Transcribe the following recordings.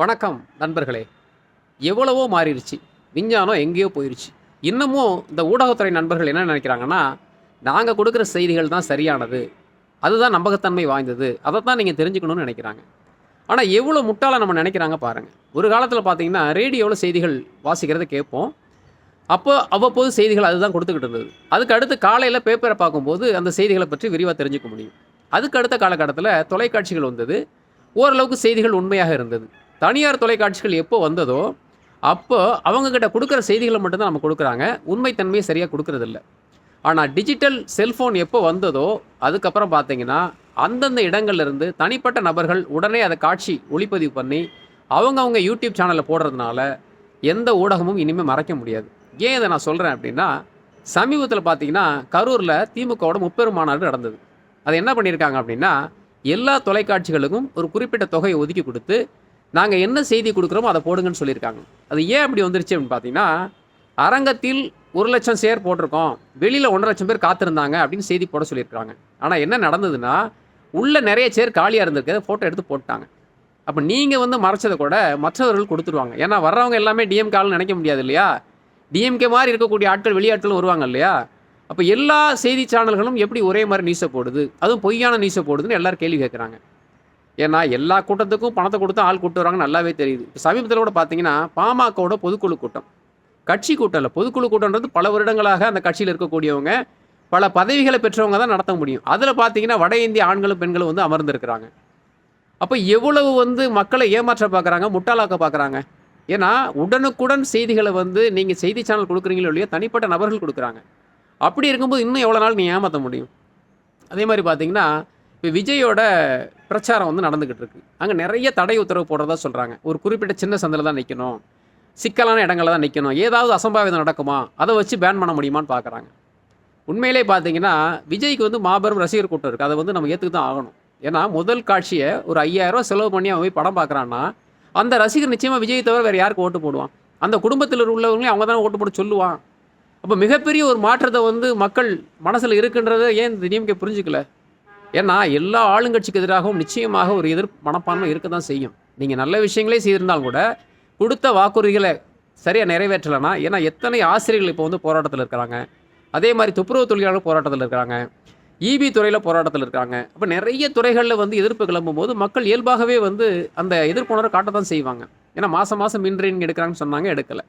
வணக்கம் நண்பர்களே. எவ்வளவோ மாறிடுச்சு. விஞ்ஞானம் எங்கேயோ போயிடுச்சு இன்னமும் இந்த ஊடகத்துறை நண்பர்கள் என்ன நினைக்கிறாங்கன்னா நாங்கள் கொடுக்குற செய்திகள் தான் சரியானது. அதுதான் நம்பகத்தன்மை வாய்ந்தது. அதை தான் நீங்கள் தெரிஞ்சுக்கணும்னு நினைக்கிறாங்க. ஆனால் எவ்வளோ முட்டாளாக நம்ம நினைக்கிறாங்க பாருங்கள் ஒரு காலத்தில் பார்த்தீங்கன்னா ரேடியோவில் செய்திகள் வாசிக்கிறத கேட்போம். அப்போ அவ்வப்போது செய்திகள் அதுதான் கொடுத்துக்கிட்டு இருந்தது. அதுக்கு அடுத்து காலையில் பேப்பரை பார்க்கும்போது அந்த செய்திகளை பற்றி விரிவாக தெரிஞ்சுக்க முடியும். அதுக்கு அடுத்த காலகட்டத்தில் தொலைக்காட்சிகள் வந்தது. ஓரளவுக்கு செய்திகள் உண்மையாக இருந்தது. தனியார் தொலைக்காட்சிகள் எப்போ வந்ததோ அப்போ அவங்கக்கிட்ட கொடுக்குற செய்திகளை மட்டும்தான் நம்ம கொடுக்குறாங்க. உண்மைத்தன்மையை சரியாக கொடுக்கறதில்ல. ஆனால் டிஜிட்டல் செல்ஃபோன் எப்போ வந்ததோ அதுக்கப்புறம் பார்த்தீங்கன்னா அந்தந்த இடங்கள்லேருந்து தனிப்பட்ட நபர்கள் உடனே அதை காட்சி ஒளிப்பதிவு பண்ணி அவங்கவுங்க யூடியூப் சேனலில் போடுறதுனால எந்த ஊடகமும் இனிமேல் மறைக்க முடியாது. ஏன் இதை நான் சொல்கிறேன் அப்படின்னா சமீபத்தில் பார்த்தீங்கன்னா கரூரில் திமுகவோட முப்பெரும் மாநாடு நடந்தது. அது என்ன பண்ணியிருக்காங்க அப்படின்னா எல்லா தொலைக்காட்சிகளுக்கும் ஒரு குறிப்பிட்ட தொகையை ஒதுக்கி கொடுத்து நாங்கள் என்ன செய்தி கொடுக்குறோமோ அதை போடுங்கன்னு சொல்லியிருக்காங்க. அது ஏன் அப்படி வந்துருச்சு அப்படின்னு பார்த்தீங்கன்னா அரங்கத்தில் ஒரு லட்சம் சேர் போட்டிருக்கோம் வெளியில் ஒன்றரை லட்சம் பேர் காத்திருந்தாங்க அப்படின்னு செய்தி போட சொல்லியிருக்காங்க. ஆனால் என்ன நடந்ததுன்னா உள்ளே நிறைய சேர் காலியாக இருந்திருக்கு ஃபோட்டோ எடுத்து போட்டாங்க. அப்போ நீங்கள் வந்து மறைச்சதை கூட மற்றவர்கள் கொடுத்துருவாங்க. ஏன்னா வர்றவங்க எல்லாமே டிஎம்கே ஆளுன்னு நினைக்க முடியாது இல்லையா? டிஎம்கே மாதிரி இருக்கக்கூடிய ஆட்கள் வெளியாட்களும் வருவாங்க இல்லையா? அப்போ எல்லா செய்தி சேனல்களும் எப்படி ஒரே மாதிரி நியூஸை போடுது? அதுவும் பொய்யான நியூஸை போடுதுன்னு எல்லோரும் கேள்வி கேட்குறாங்க. ஏன்னா எல்லா கூட்டத்துக்கும் பணத்தை கொடுத்து ஆள் கூட்டு வராங்க நல்லாவே தெரியுது. இப்போ சமீபத்தில் கூட பார்த்தீங்கன்னா பாமகவோட பொதுக்குழு கூட்டம். கட்சி கூட்டம் இல்லை. பொதுக்குழு கூட்டம்ன்றது பல வருடங்களாக அந்த கட்சியில் இருக்கக்கூடியவங்க பல பதவிகளை பெற்றவங்க தான் நடத்த முடியும். அதில் பார்த்தீங்கன்னா வட இந்திய ஆண்களும் பெண்களும் வந்து அமர்ந்திருக்கிறாங்க. அப்போ எவ்வளவு வந்து மக்களை ஏமாற்ற பார்க்குறாங்க முட்டாளாக்க பார்க்குறாங்க ஏன்னா உடனுக்குடன் செய்திகளை வந்து நீங்கள் செய்தி சேனல் கொடுக்குறீங்களோ இல்லையோ தனிப்பட்ட நபர்கள் கொடுக்குறாங்க. அப்படி இருக்கும்போது இன்னும் எவ்வளோ நாள் நீ ஏமாற்ற முடியும்? அதே மாதிரி பார்த்தீங்கன்னா இப்போ விஜயோட பிரச்சாரம் வந்து நடந்துக்கிட்டு இருக்கு. அங்கே நிறைய தடை உத்தரவு போடுறதா சொல்கிறாங்க ஒரு குறிப்பிட்ட சின்ன சந்தில் தான் நிற்கணும் சிக்கலான இடங்களில் தான் நிற்கணும் ஏதாவது அசம்பாவிதம் நடக்குமா? அதை வச்சு பேன் பண்ண முடியுமான்னு பார்க்குறாங்க உண்மையிலே பார்த்தீங்கன்னா விஜய்க்கு வந்து மாபெரும் ரசிகர் கூட்டம் இருக்குது அதை வந்து நம்ம ஏற்றுக்கு தான் ஆகணும். ஏன்னா முதல் காட்சியை ஒரு ஐயாயிரம் செலவு பண்ணி அவன் போய் படம் பார்க்குறான்னா அந்த ரசிகர் நிச்சயமாக விஜய் தவிர வேறு யாருக்கு ஓட்டு போடுவான்? அந்த குடும்பத்தில் உள்ளவங்களையும் அவங்க தானே ஓட்டு போட சொல்லுவான். அப்போ மிகப்பெரிய ஒரு மாற்றத்தை வந்து மக்கள் மனசில் இருக்குன்றதை ஏன் இந்த டிஎம்கே புரிஞ்சுக்கல? ஏன்னா எல்லா ஆளுங்கட்சிக்கு எதிராகவும் நிச்சயமாக ஒரு எதிர் மனப்பான்மை இருக்க தான் செய்யும். நீங்கள் நல்ல விஷயங்களே செய்திருந்தாலும் கூட கொடுத்த வாக்குறுதிகளை சரியாக நிறைவேற்றலைன்னா ஏன்னா எத்தனை ஆசிரியர்கள் இப்போ வந்து போராட்டத்தில் இருக்கிறாங்க? அதே மாதிரி துப்புரவு தொழிலாளர் போராட்டத்தில் இருக்கிறாங்க. ஈபி துறையில் போராட்டத்தில் இருக்காங்க அப்போ நிறைய துறைகளில் வந்து எதிர்ப்பு கிளம்பும் போது மக்கள் இயல்பாகவே வந்து அந்த எதிர்ப்புணர்வை காட்ட தான் செய்வாங்க. ஏன்னா மாதம் மாதம் மின் எடுக்கிறாங்கன்னு சொன்னாங்க எடுக்கலை.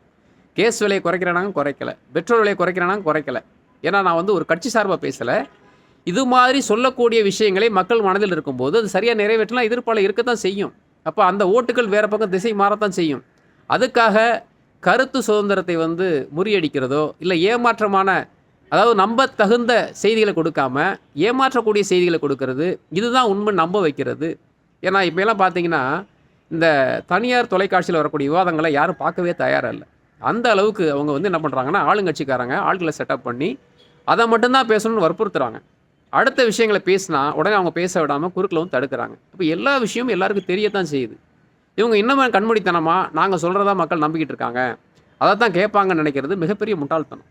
கேஸ் விலையை குறைக்கிறேனாங்க குறைக்கல. பெட்ரோல் விலையை குறைக்கிறானாங்க குறைக்கல. ஏன்னா நான் வந்து ஒரு கட்சி சார்பாக பேசலை. இது மாதிரி சொல்லக்கூடிய விஷயங்களை மக்கள் மனதில் இருக்கும்போது அது சரியாக நிறைவேற்றலாம் எதிர்ப்பால் இருக்கத்தான் செய்யும். அப்போ அந்த ஓட்டுகள் வேறு பக்கம் திசை மாறத்தான் செய்யும். அதுக்காக கருத்து சுதந்திரத்தை வந்து முறியடிக்கிறதோ இல்லை ஏமாற்றமான அதாவது நம்ப தகுந்த செய்திகளை கொடுக்காம ஏமாற்றக்கூடிய செய்திகளை கொடுக்கறது இதுதான் உண்மை நம்ப வைக்கிறது. ஏன்னா இப்போலாம் பார்த்தீங்கன்னா இந்த தனியார் தொலைக்காட்சியில் வரக்கூடிய விவாதங்களை யாரும் பார்க்கவே தயாராக இல்லை. அந்த அளவுக்கு அவங்க வந்து என்ன பண்ணுறாங்கன்னா ஆளுங்கட்சிக்காரங்க ஆட்களை செட்டப் பண்ணி அதை மட்டும்தான் பேசணும்னு வற்புறுத்துறாங்க. அடுத்த விஷயங்களை பேசினா உடனே அவங்க பேச விடாமல் குறுக்களவும் தடுக்கிறாங்க. இப்போ எல்லா விஷயமும் எல்லாருக்கும் தெரியத்தான் செய்யுது. இவங்க இன்னமும் கண்மூடித்தனமாக நாங்கள் சொல்கிறதா மக்கள் நம்பிக்கிட்டு இருக்காங்க. அதை தான் கேட்பாங்கன்னு நினைக்கிறது மிகப்பெரிய முட்டாள்தனம்.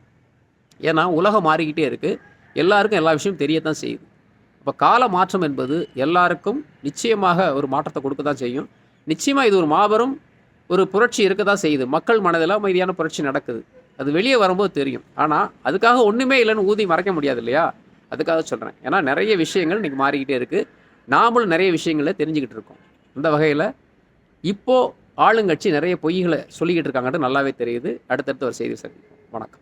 ஏன்னா உலகம் மாறிக்கிட்டே இருக்குது எல்லாருக்கும் எல்லா விஷயமும் தெரியத்தான் செய்யுது. இப்போ கால மாற்றம் என்பது எல்லாருக்கும் நிச்சயமாக ஒரு மாற்றத்தை கொடுக்க தான் செய்யும். நிச்சயமாக இது ஒரு மாபெரும் ஒரு புரட்சி இருக்க தான் செய்யுது. மக்கள் மனதில் அமைதியான புரட்சி நடக்குது. அது வெளியே வரும்போது தெரியும். ஆனால் அதுக்காக ஒன்றுமே இல்லைன்னு ஊதி மறைக்க முடியாது இல்லையா? அதுக்காக சொல்கிறேன் ஏன்னா நிறைய விஷயங்கள் இன்றைக்கி மாறிக்கிட்டே இருக்குது நாமளும் நிறைய விஷயங்களை தெரிஞ்சுக்கிட்டு இருக்கோம். அந்த வகையில் இப்போது ஆளுங்கட்சி நிறைய பொய்களை சொல்லிக்கிட்டு இருக்காங்கன்ட்டு நல்லாவே தெரியுது. அடுத்தடுத்து ஒரு செய்தி சந்திப்போம். வணக்கம்.